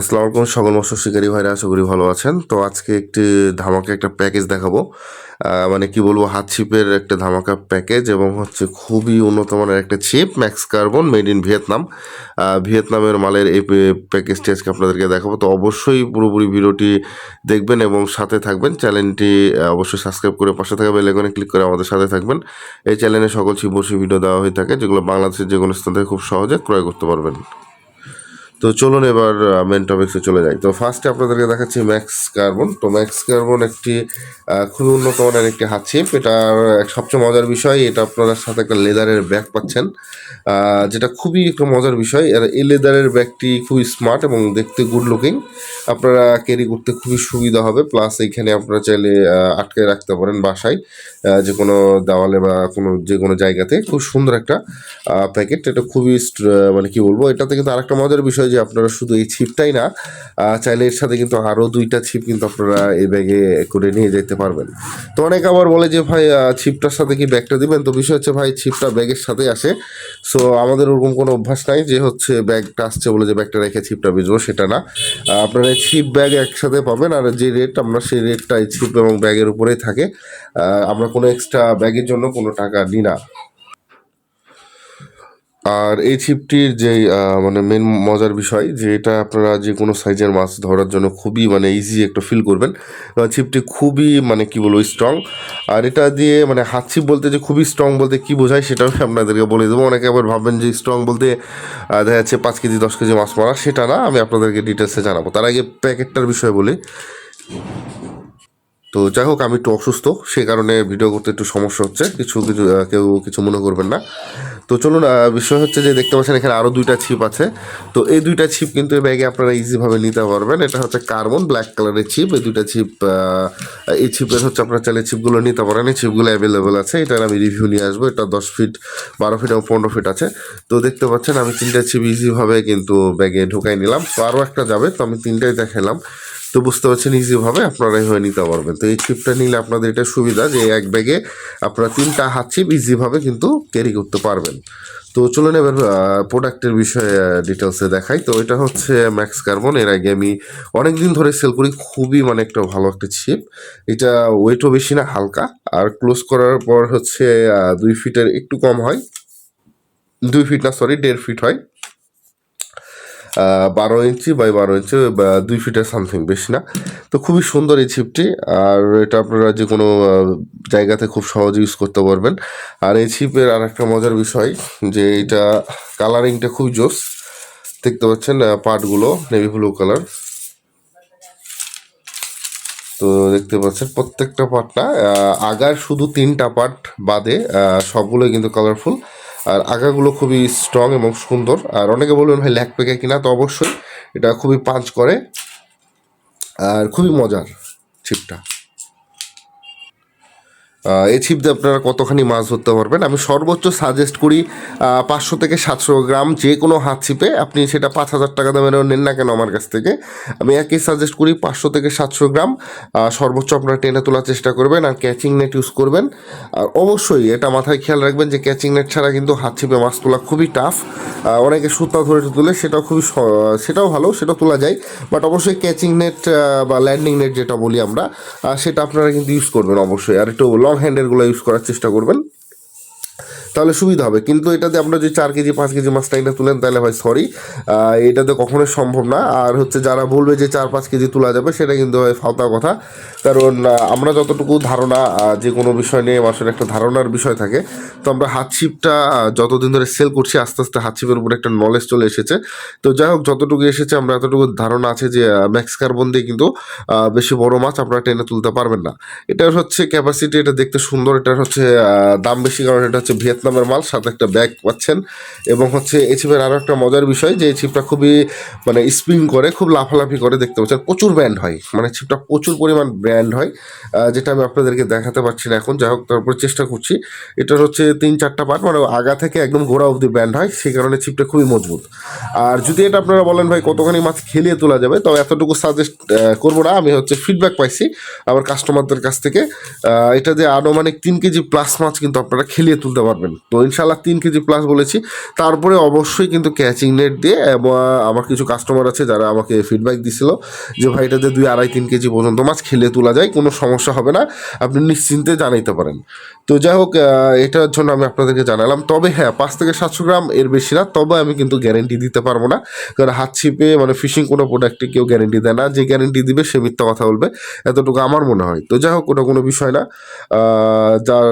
আসসালামু আলাইকুম, সকল মৎস্য শিকারী ভাইরা, আশা করি ভালো আছেন। তো আজকে একটি ধামাকা একটা প্যাকেজ দেখাবো। মানে কি বলব, হাত ছিপের একটা ধামাকা প্যাকেজ এবং হচ্ছে খুবই উন্নত মানের একটা ছিপ, Max carbon, made in Vietnam. ভিয়েতনামের মালের এই প্যাকেজটি আজকে আপনাদেরকে দেখাবো। তো অবশ্যই পুরোপুরি ভিডিওটি দেখবেন এবং সাথে থাকবেন। চ্যানেলটি অবশ্যই সাবস্ক্রাইব করে পাশে থাকা বেল আইকনে ক্লিক করে আমাদের সাথে থাকবেন। এই চ্যানেলে সকল ছিপ বসে ভিডিও দেওয়া হয়ে থাকে, যেগুলো বাংলাদেশের যে কোনো স্থান থেকে খুব সহজে ক্রয় করতে পারবেন। তো চলুন এবার মেন টপিক্সে চলে যাই। তো ফার্স্টে আপনাদেরকে দেখাচ্ছি ম্যাক্স কার্বন তো ম্যাক্স কার্বন একটি খুবই উন্নত মানের একটি হাত ছিপ এটার সবচেয়ে মজার বিষয়, এটা আপনারা সাথে একটা লেদারের ব্যাগ পাচ্ছেন। যেটা খুবই একটা মজার বিষয়, আর এই লেদারের ব্যাগটি খুবই স্মার্ট এবং দেখতে গুড লুকিং আপনারা ক্যারি করতে খুবই সুবিধা হবে প্লাস এইখানে আপনারা চাইলে আটকে রাখতে পারেন বাসায় যে কোনো দেওয়ালে বা কোনো, যে কোনো জায়গাতে। খুব সুন্দর একটা প্যাকেট এটা খুবই মানে কি বলব, এটাতে কিন্তু আরেকটা মজার বিষয় যে আপনারা শুধু এই ছিপটাই না চাইলে এর সাথে কিন্তু আরও দুইটা ছিপ কিন্তু আপনারা এই ব্যাগে করে নিয়ে যেতে পারবেন। তো অনেকে আবার বলে যে, ভাই ছিপটার সাথে কি ব্যাগটা দিবেন? তো বিষয় হচ্ছে, ভাই, ছিপটা ব্যাগের সাথে আসে। সো আমাদের ওরকম কোনো অভ্যাস নাই যে, হচ্ছে ব্যাগটা আসছে বলে যে, ব্যাগটা রেখে ছিপটা ভিজবো, সেটা না। আপনারা ছিপ ব্যাগ একসাথে পাবেন, আর যে রেট, আমরা সেই রেটটা ছিপ এবং ব্যাগের উপরেই থাকে। আমরা কোনো এক্সট্রা ব্যাগের জন্য কোনো টাকা নিই না। আর এই ছিপটির যে মানে মেন মজার বিষয়, যে এটা আপনারা যে কোনো সাইজের মাছ ধরার জন্য খুবই মানে ইজি একটা ফিল করবেন। ছিপটি খুবই মানে কি বলব স্ট্রং আর এটা দিয়ে মানে হাত ছিপ বলতে যে খুবই স্ট্রং বলতে কি বোঝায় সেটা আমি আপনাদেরকে বলে দেবো। অনেকে আবার ভাববেন যে স্ট্রং বলতে দেখা যাচ্ছে পাঁচ কেজি, দশ কেজি মাছ মারা, সেটা না, আমি আপনাদেরকে ডিটেলসে জানাব। তার আগে প্যাকেটটার বিষয়ে বলি। তো যাই হোক, আমি একটু অসুস্থ, সে কারণে ভিডিও করতে একটু সমস্যা হচ্ছে। কিছু কিছু কেউ কিছু মনে করবেন না। তো চলুন বিষয় হচ্ছে যে দেখতে পাচ্ছেন এখানে আরও দুইটা ছিপ আছে। তো এই দুইটা ছিপ কিন্তু এই ব্যাগে আপনারা ইজিভাবে নিতে পারবেন। এটা হচ্ছে কার্বন ব্ল্যাক কালারের ছিপ। এই দুইটা ছিপ এই ছিপের হচ্ছে আপনারা চাইলে ছিপগুলো নিতে পারেন। এই ছিপগুলো অ্যাভেলেবেল আছে। এটার আমি রিভিউ নিয়ে আসব। এটা দশ ফিট বারো ফিট এবং পনেরো ফিট আছে। তো দেখতে পাচ্ছেন, আমি তিনটা ছিপ ইজিভাবে কিন্তু ব্যাগে ঢুকাই নিলাম। তো আরও একটা যাবে, তো আমি তিনটাই দেখালাম তো বুঝতে পারছেন ইজিভাবে আপনারা হয়ে নিতে পারবেন। তো এই ছিপটা নিলে আপনাদের এটা সুবিধা যে এক ব্যাগে আপনারা তিনটা হাত ছিপ ইজিভাবে কিন্তু ক্যারি করতে পারবেন। তো চলুন এবার প্রোডাক্টের বিষয়ে ডিটেলসে দেখাই। তো এটা হচ্ছে ম্যাক্স কার্বন এর আগে আমি অনেক দিন ধরে সেল করি, খুবই মানে একটা ভালো একটা ছিপ এটা ওয়েটও বেশি না, হালকা। আর ক্লোজ করার পর হচ্ছে দুই ফিটের একটু কম হয়। দুই ফিট না সরি দেড় ফিট হয়। বারো ইঞ্চি বাই বারো ইঞ্চি দুই ফিটের সামথিং বেশি না। তো খুবই সুন্দর এই ছিপটি আর এটা আপনারা যে কোনো জায়গাতে খুব সহজে ইউজ করতে পারবেন। আর এই ছিপের আর একটা মজার বিষয়, যে এটা কালারিংটা খুব জোস। দেখতে পাচ্ছেন পাটগুলো নেভি ব্লু কালার তো দেখতে পাচ্ছেন, প্রত্যেকটা পার্ট না আগার শুধু তিনটা পার্ট বাদে সবগুলোই কিন্তু কালারফুল আর আগাগুলো খুবই স্ট্রং এবং সুন্দর। আর অনেকে বলবেন, ভাই ল্যাক প্যাকে কিনা? তো অবশ্যই এটা খুবই পাঞ্চ করে। আর খুবই মজার ছিপটা এই ছিপ দিয়ে আপনারা কতখানি মাছ ধরতে পারবেন? আমি সর্বোচ্চ সাজেস্ট করি পাঁচশো থেকে সাতশো গ্রাম যে কোনো হাত ছিপে আপনি সেটা পাঁচ হাজার টাকা দামেরও নেন না কেন আমার কাছ থেকে। আমি একই সাজেস্ট করি, পাঁচশো থেকে সাতশো গ্রাম সর্বোচ্চ আপনারা টেনে তোলার চেষ্টা করবেন আর ক্যাচিং নেট ইউজ করবেন। আর অবশ্যই এটা মাথায় খেয়াল রাখবেন যে ক্যাচিং নেট ছাড়া কিন্তু হাত ছিপে মাছ তোলা খুবই টাফ অনেকে সুতা ধরে তুলে সেটাও খুবই সেটাও ভালো, সেটা তোলা যায়। বাট অবশ্যই ক্যাচিং নেট বা ল্যান্ডিং নেট যেটা বলি আমরা সেটা আপনারা কিন্তু ইউজ করবেন অবশ্যই। আর একটু লং হ্যান্ডেরগুলো ইউজ করার চেষ্টা করবেন। তাহলে সুবিধা হবে। কিন্তু এটাতে আপনারা যদি চার কেজি, পাঁচ কেজি মাছটা এটা তুলেন, তাহলে ভাই সরি এটাতে কখনোই সম্ভব না। আর হচ্ছে যারা বলবে যে চার, পাঁচ কেজি তোলা যাবে, সেটা কিন্তু হয় ফালতা কথা। কারণ আমরা যতটুকু ধারণা যে কোনো বিষয় নিয়ে মানুষের একটা ধারণার বিষয় থাকে, তো আমরা হাতশিপটা যতদিন ধরে সেল করছি, আস্তে আস্তে হাত ছিপের উপর একটা নলেজ চলে এসেছে। তো যাই হোক, যতটুকু এসেছে, আমরা এতটুকু ধারণা আছে যে ম্যাক্স কার্বন দিয়ে কিন্তু বেশি বড় মাছ আপনারা টেনে তুলতে পারবেন না। এটার হচ্ছে ক্যাপাসিটি এটা দেখতে সুন্দর, এটার হচ্ছে দাম বেশি, কারণ এটা হচ্ছে ভিয়েতনামের মাল, সাথে একটা ব্যাগ পাচ্ছেন। এবং হচ্ছে এই ছিপের আরও একটা মজার বিষয়, যে এই ছিপটা খুবই মানে স্পিন করে, খুব লাফালাফি করে দেখতে পাচ্ছেন। প্রচুর ব্র্যান্ড হয় মানে ছিপটা প্রচুর পরিমাণ ব্র্যান্ড হয় যেটা আমি আপনাদেরকে দেখাতে পারছি না এখন। যাই হোক, তারপর চেষ্টা করছি। এটার হচ্ছে তিন চারটা পার্ট মানে আগা থেকে একদম গোড়া অবধি ব্যান্ড হয়, সেই কারণে ছিপটা খুবই মজবুত। আর যদি এটা আপনারা বলেন, ভাই, কতখানি মাছ খেলিয়ে তোলা যাবে? তবে এতটুকু সাজেস্ট করব না। আমি হচ্ছে ফিডব্যাক পাইছি আমার কাস্টমারদের কাছ থেকে। এটা দিয়ে আনুমানিক তিন কেজি প্লাস মাছ কিন্তু আপনারা খেলিয়ে তুলতে তুলতে পারবেন। তো ইনশাল্লাহ তিন কেজি প্লাস বলেছি। তারপরে অবশ্যই কিন্তু ক্যাচিং নেট দিয়ে আমার কিছু কাস্টমার আছে যারা আমাকে ফিডব্যাক দিছিল যে, ভাই, এটাতে দুই আড়াই, তিন কেজি পর্যন্ত মাছ খেলে তোলা যায়, কোনো সমস্যা হবে না। আপনি নিশ্চিন্তে জানাইতে পারেন। তো যাই হোক এটার জন্য আমি আপনাদেরকে জানালাম। তবে হ্যাঁ পাঁচ থেকে সাতশো গ্রাম এর বেশি না, তবে আমি কিন্তু গ্যারেন্টি দিতে পারব না। কারণ হাত ছিপে মানে ফিশিং কোনো প্রোডাক্টে কেউ গ্যারেন্টি দেয় না। যে গ্যারেন্টি দিবে, সে মিথ্যা কথা বলবে। এতটুকু আমার মনে হয়। তো যাই হোক, ওটা কোনো বিষয় না। যার